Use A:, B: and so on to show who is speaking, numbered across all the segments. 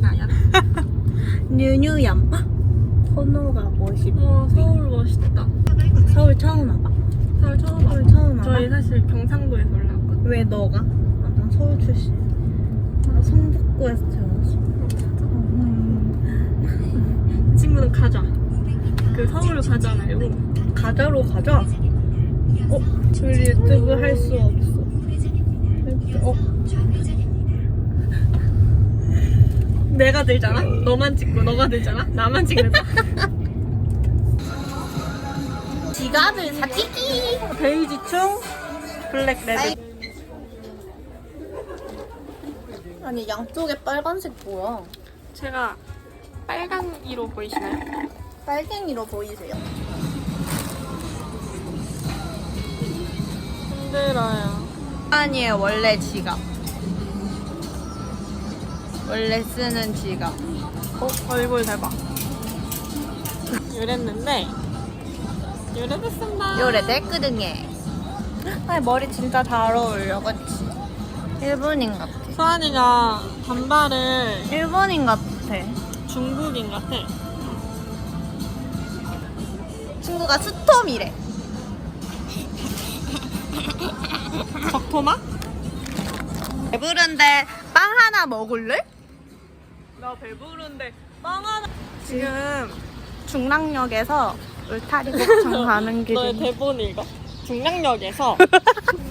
A: 가야.
B: 뉴뉴얌. 서울 가고 싶어.
A: 와 서울 멋있다.
B: 서울 처음 와봐.
A: 서울 처음 와.
B: 서울 처음 와봐.
A: 저희 사실 경상도에서 올라왔거든.
B: 왜 너가? 아, 난 서울 출신. 나 성북구에서 태어났어. 음.
A: 이 친구는 가자. 그 서울로 가자 말고
B: 가자로 가자. 어? 우리 유튜브 할 수 없어. 어?
A: 내가 들잖아. 너만 찍고 너가 들잖아. 나만 찍는다.
B: 지갑을 사끼기.
A: 베이지충 블랙 레드.
B: 아니 양쪽에 빨간색 뭐야?
A: 제가 빨강이로 보이시나요?
B: 빨갱이로 보이세요?
A: 힘들어요.
B: 아니에요 원래 지갑. 원래 쓰는 지갑.
A: 어 얼굴 대박. 이랬는데 이래됐습니다.
B: 요래 됐거든요. 아니 머리 진짜 잘 어울려, 그치? 일본인 같아.
A: 소환이가 단발을
B: 일본인 같아.
A: 중국인 같아.
B: 친구가 스톰이래.
A: 적토마?
B: 배부른데 빵 하나 먹을래?
A: 나 배부른데 빵 하나. 지금
B: 중랑역에서 울타리 곱창 가는
A: 너의
B: 길이.
A: 대본 읽어. 중량역에서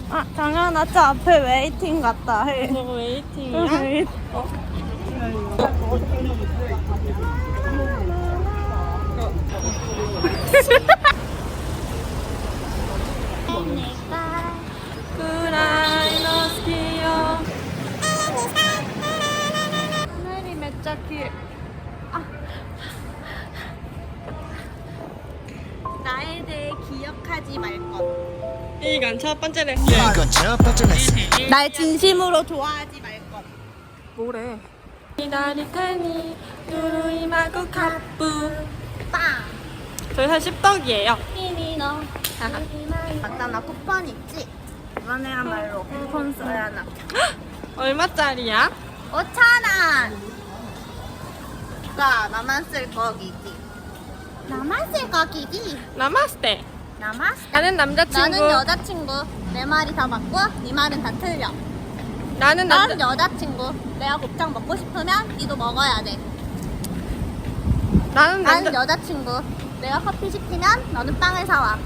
B: 아, 장현아, 저 앞에 웨이팅 갔다 해.
A: 저 웨이팅이야. 어? 그라이너
B: 길. 아. 나에 대해 기억하지 말 것.
A: 이건 첫 번째 레슨.
C: 이건 첫 번째 레슨.
B: 날 진심으로 좋아하지 말 것.
A: 뭐래? 이다리테니 누루이 마구 카뿌.
B: 빵.
A: 저희 사실 씹덕이에요.
B: 히미노. 맞다, 나 쿠폰 있지? 이번에야말로 쿠폰 써야 나.
A: 얼마짜리야?
B: 5,000원! 나, 나만 쓸 거기지. 나만 쓸 거기지?
A: 나마스테.
B: 나만?
A: 나는 남자친구.
B: 나는 여자친구. 내 말이 다 맞고, 네 말은 다 틀려.
A: 나는
B: 난
A: 남자.
B: 여자친구. 내가 곱창 먹고 싶으면 니도 먹어야 돼.
A: 나는
B: 나는
A: 남자.
B: 여자친구. 내가 커피 시키면 너는 빵을 사와.